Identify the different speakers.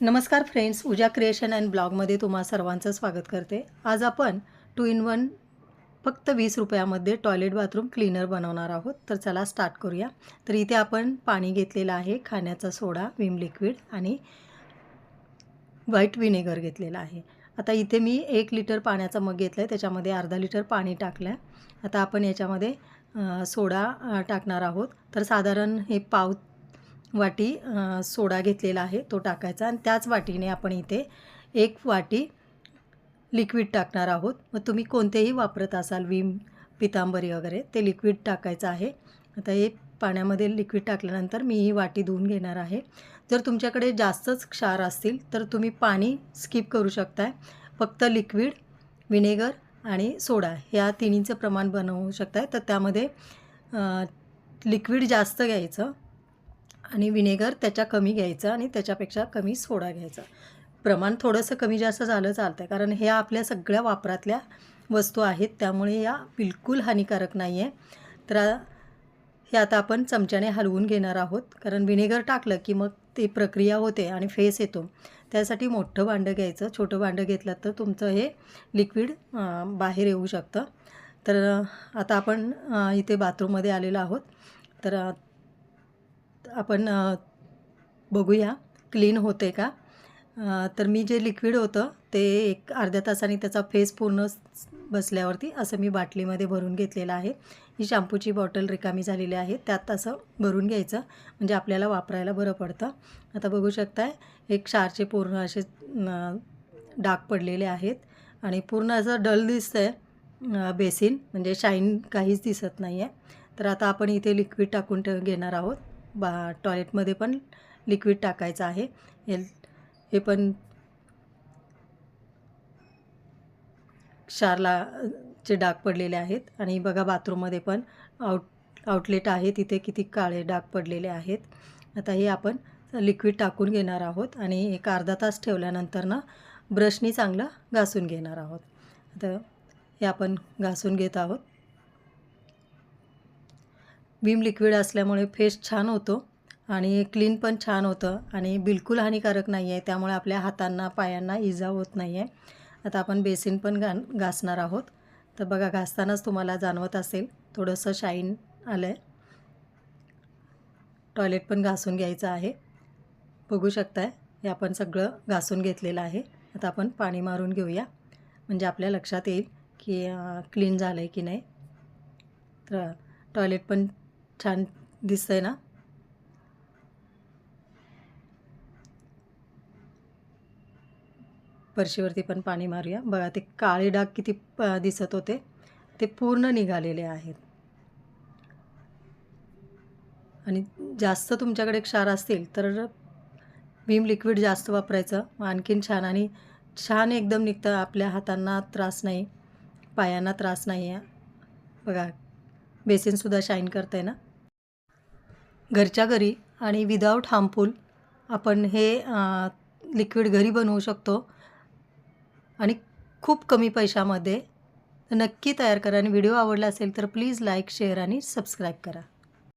Speaker 1: नमस्कार फ्रेंड्स उजा creation and ब्लॉगमध्ये तुम्हा सर्वांचं स्वागत करते. आज आपण टू इन वन फक्त वीस रुपयामध्ये टॉयलेट बाथरूम क्लीनर बनवणार आहोत. तर चला स्टार्ट करूया. तर इथे आपण पाणी घेतलेलं आहे खाण्याचा सोडा विम लिक्विड आणि व्हाईट विनेगर घेतलेला आहे. आता इथे मी एक लिटर पाण्याचा मग घेतला आहे त्याच्यामध्ये अर्धा लिटर पाणी टाकलं आहे आता आपण याच्यामध्ये सोडा टाकणार आहोत. तर साधारण हे पाव वाटी सोडा घेतलेला आहे तो टाकायचा आणि त्याच वाटीने आपण इथे एक वाटी लिक्विड टाकणार आहोत. मग तुम्ही कोणतेही वापरत असाल विम पितांबरी वगैरे ते लिक्विड टाकायचं आहे. आता हे पाण्यामध्ये लिक्विड टाकल्यानंतर मी ही वाटी धुवून घेणार आहे. जर तुमच्याकडे जास्तच क्षार असतील तर तुम्ही पाणी स्किप करू शकताय. फक्त लिक्विड विनेगर आणि सोडा ह्या तिन्हीचं प्रमाण बनवू शकताय. तर त्यामध्ये लिक्विड जास्त घ्यायचं. आणि विनेगर त्याच्या कमी घ्यायचं आणि त्याच्यापेक्षा कमी सोडा घ्यायचा. प्रमाण थोडंसं कमी जास्त झालं चालतं आहे कारण ह्या आपल्या सगळ्या वापरातल्या वस्तू आहेत त्यामुळे या बिलकुल हानिकारक नाही आहे तर हे आता आपण चमच्याने हलवून घेणार आहोत कारण विनेगर टाकलं की मग ती प्रक्रिया होते आणि फेस येतो. त्यासाठी मोठं भांडं घ्यायचं छोटं भांडं घेतलं तर तुमचं हे लिक्विड बाहेर येऊ शकतं. तर आता आपण इथे बाथरूममध्ये आलेलो आहोत. तर आपण बघूया. क्लीन होते का? तर मी जे लिक्विड होतं ते एक अर्ध्या तासाने त्याचा फेस पूर्ण बसल्यावरती असं मी बाटलीमध्ये भरून घेतलेलं आहे. ही शॅम्पूची बॉटल रिकामी झालेली आहे. त्यात असं भरून घ्यायचं म्हणजे आपल्याला वापरायला बरं पडतं. आता बघू शकताय एक क्षारचे पूर्ण असे डाग पडलेले आहेत. आणि पूर्ण असं डल दिसतं आहे बेसिन म्हणजे शाईन काहीच दिसत नाही आहे तर आता आपण इथे लिक्विड टाकून ठेव घेणार आहोत. बा टॉयलेटमध्ये पण लिक्विड टाकायचं आहे. हे हे पण क्षारलाचे डाग पडलेले आहेत. आणि बघा बाथरूममध्ये पण आउट आउटलेट आहे. तिथे किती काळे डाग पडलेले आहेत. आता हे आपण लिक्विड टाकून घेणार आहोत. आणि एक अर्धा तास ठेवल्यानंतर ना ब्रशनी चांगलं घासून घेणार आहोत. आता हे आपण घासून घेत आहोत. विम लिक्विड असल्यामुळे फेस छान होतो आणि क्लीन पण छान होतं आणि बिलकुल हानिकारक नाही आहे त्यामुळे आपल्या हातांना पायांना इजा होत नाही आहे आता आपण बेसिन पण गा घासणार आहोत. तर बघा घासतानाच तुम्हाला जाणवत असेल थोडंसं शाईन आलं आहे टॉयलेट पण घासून घ्यायचं आहे. बघू शकताय हे आपण सगळं घासून घेतलेलं आहे. आता आपण पाणी मारून घेऊया. म्हणजे आपल्या लक्षात येईल की क्लीन झालं आहे की नाही. तर टॉयलेट पण छान दिसतंय ना? फरशीवरती पण पाणी मारूया. बघा ते काळे डाग किती प- दिसत होते. ते पूर्ण निघालेले आहेत. आणि जास्त तुमच्याकडे क्षार असतील तर विम लिक्विड जास्त वापरायचं. आणखीन छान आणि छान एकदम निघतं. आपल्या हातांना त्रास नाही पायांना त्रास नाही आहे बघा बेसिनसुद्धा शाईन करतं आहे ना? घरच्या घरी आणि विदाऊट हार्मफुल आपण हे लिक्विड घरी बनवू शकतो. आणि खूप कमी पैशामध्ये नक्की तयार करा. आणि व्हिडिओ आवडला असेल तर प्लीज लाईक शेअर आणि सबस्क्राईब करा.